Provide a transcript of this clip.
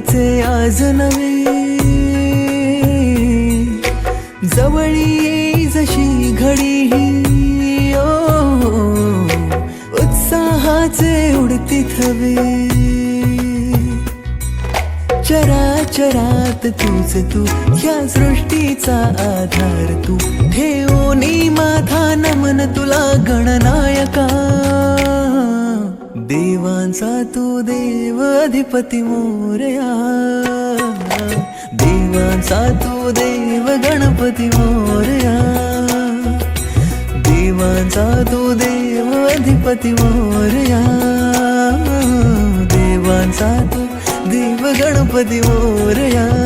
गणरायाचे आज नवे. जवळी येई जशी घडी ही ओ उत्साहाचे उडती थवे. चराचरात तूच तू या सृष्टीचा आधार तू. ठे देवांचा तू देव अधिपती मोरया देवांचा तू देव गणपती मोरया देवांचा तू देव अधिपती मोरया देवांचा तू देव गणपती मोरया.